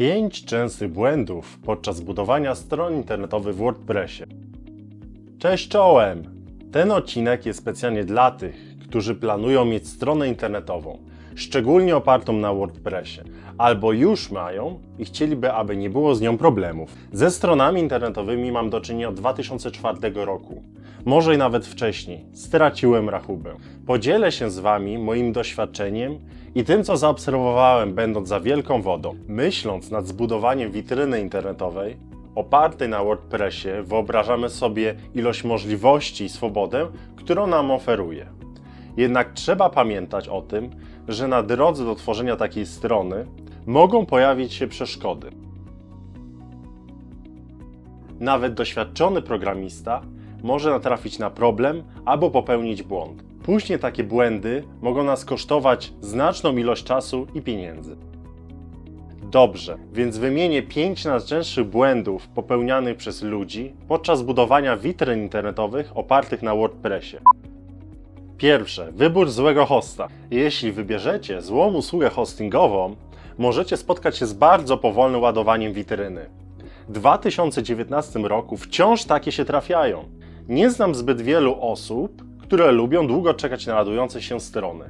5 częstych błędów podczas budowania stron internetowych w WordPressie. Cześć czołem! Ten odcinek jest specjalnie dla tych, którzy planują mieć stronę internetową, szczególnie opartą na WordPressie, albo już mają i chcieliby, aby nie było z nią problemów. Ze stronami internetowymi mam do czynienia od 2004 roku, może nawet wcześniej. Straciłem rachubę. Podzielę się z Wami moim doświadczeniem i tym, co zaobserwowałem, będąc za wielką wodą. Myśląc nad zbudowaniem witryny internetowej, opartej na WordPressie, wyobrażamy sobie ilość możliwości i swobodę, którą nam oferuje. Jednak trzeba pamiętać o tym, że na drodze do tworzenia takiej strony mogą pojawić się przeszkody. Nawet doświadczony programista może natrafić na problem albo popełnić błąd. Później takie błędy mogą nas kosztować znaczną ilość czasu i pieniędzy. Dobrze, więc wymienię 5 najczęstszych błędów popełnianych przez ludzi podczas budowania witryn internetowych opartych na WordPressie. Pierwsze, wybór złego hosta. Jeśli wybierzecie złą usługę hostingową, możecie spotkać się z bardzo powolnym ładowaniem witryny. W 2019 roku wciąż takie się trafiają. Nie znam zbyt wielu osób, które lubią długo czekać na ładujące się strony.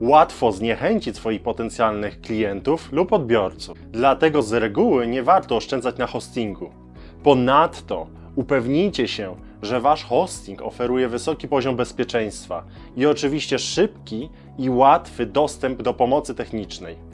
Łatwo zniechęcić swoich potencjalnych klientów lub odbiorców, dlatego z reguły nie warto oszczędzać na hostingu. Ponadto upewnijcie się, że wasz hosting oferuje wysoki poziom bezpieczeństwa i oczywiście szybki i łatwy dostęp do pomocy technicznej.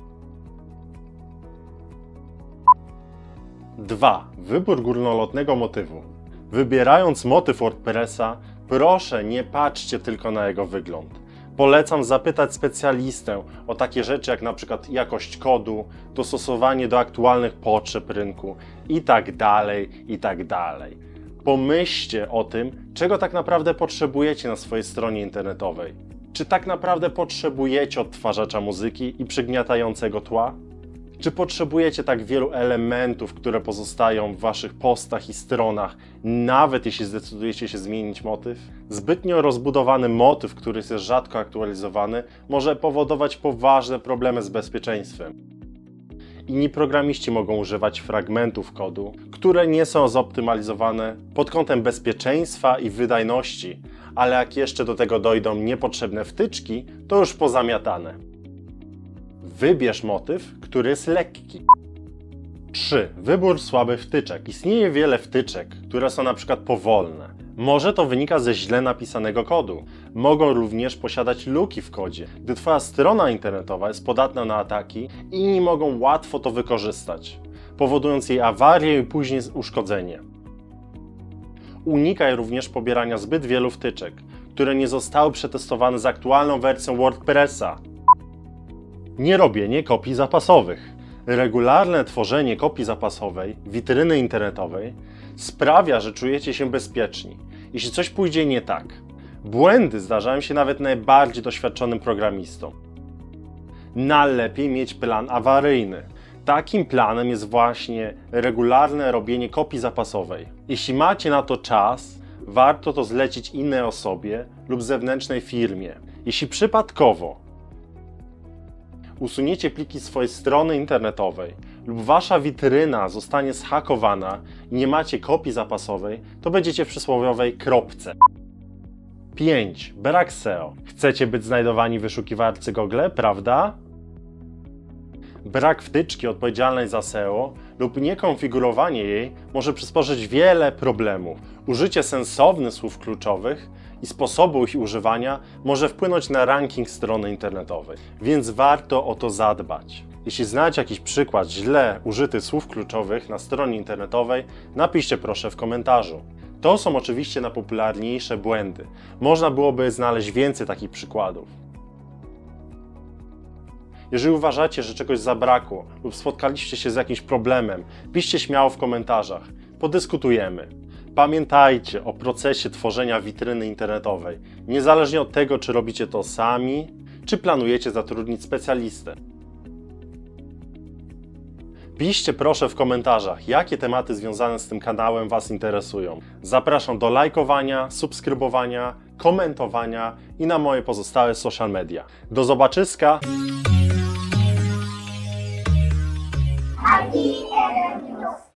2. Wybór górnolotnego motywu. Wybierając motyw WordPressa, proszę nie patrzcie tylko na jego wygląd. Polecam zapytać specjalistę o takie rzeczy jak przykład jakość kodu, dostosowanie do aktualnych potrzeb rynku i tak dalej, i tak. Pomyślcie o tym, czego tak naprawdę potrzebujecie na swojej stronie internetowej. Czy tak naprawdę potrzebujecie odtwarzacza muzyki i przygniatającego tła? Czy potrzebujecie tak wielu elementów, które pozostają w waszych postach i stronach, nawet jeśli zdecydujecie się zmienić motyw? Zbytnio rozbudowany motyw, który jest rzadko aktualizowany, może powodować poważne problemy z bezpieczeństwem. Inni programiści mogą używać fragmentów kodu, które nie są zoptymalizowane pod kątem bezpieczeństwa i wydajności, ale jak jeszcze do tego dojdą niepotrzebne wtyczki, to już pozamiatane. Wybierz motyw, który jest lekki. 3. Wybór słabych wtyczek. Istnieje wiele wtyczek, które są na przykład powolne. Może to wynika ze źle napisanego kodu. Mogą również posiadać luki w kodzie, gdy Twoja strona internetowa jest podatna na ataki i inni mogą łatwo to wykorzystać, powodując jej awarię i później uszkodzenie. Unikaj również pobierania zbyt wielu wtyczek, które nie zostały przetestowane z aktualną wersją WordPressa. Nie robienie kopii zapasowych. Regularne tworzenie kopii zapasowej, witryny internetowej sprawia, że czujecie się bezpieczni, jeśli coś pójdzie nie tak. Błędy zdarzają się nawet najbardziej doświadczonym programistom. Najlepiej mieć plan awaryjny. Takim planem jest właśnie regularne robienie kopii zapasowej. Jeśli macie na to czas, warto to zlecić innej osobie lub zewnętrznej firmie. Jeśli przypadkowo usuniecie pliki swojej strony internetowej lub wasza witryna zostanie zhakowana i nie macie kopii zapasowej, to będziecie w przysłowiowej kropce. 5. Brak SEO. Chcecie być znajdowani w wyszukiwarce Google, prawda? Brak wtyczki odpowiedzialnej za SEO lub niekonfigurowanie jej może przysporzyć wiele problemów. Użycie sensownych słów kluczowych i sposobu ich używania może wpłynąć na ranking strony internetowej, więc warto o to zadbać. Jeśli znacie jakiś przykład źle użytych słów kluczowych na stronie internetowej, napiszcie proszę w komentarzu. To są oczywiście najpopularniejsze błędy. Można byłoby znaleźć więcej takich przykładów. Jeżeli uważacie, że czegoś zabrakło lub spotkaliście się z jakimś problemem, piszcie śmiało w komentarzach. Podyskutujemy. Pamiętajcie o procesie tworzenia witryny internetowej, niezależnie od tego, czy robicie to sami, czy planujecie zatrudnić specjalistę. Piszcie proszę w komentarzach, jakie tematy związane z tym kanałem Was interesują. Zapraszam do lajkowania, subskrybowania, komentowania i na moje pozostałe social media. Do zobaczyska!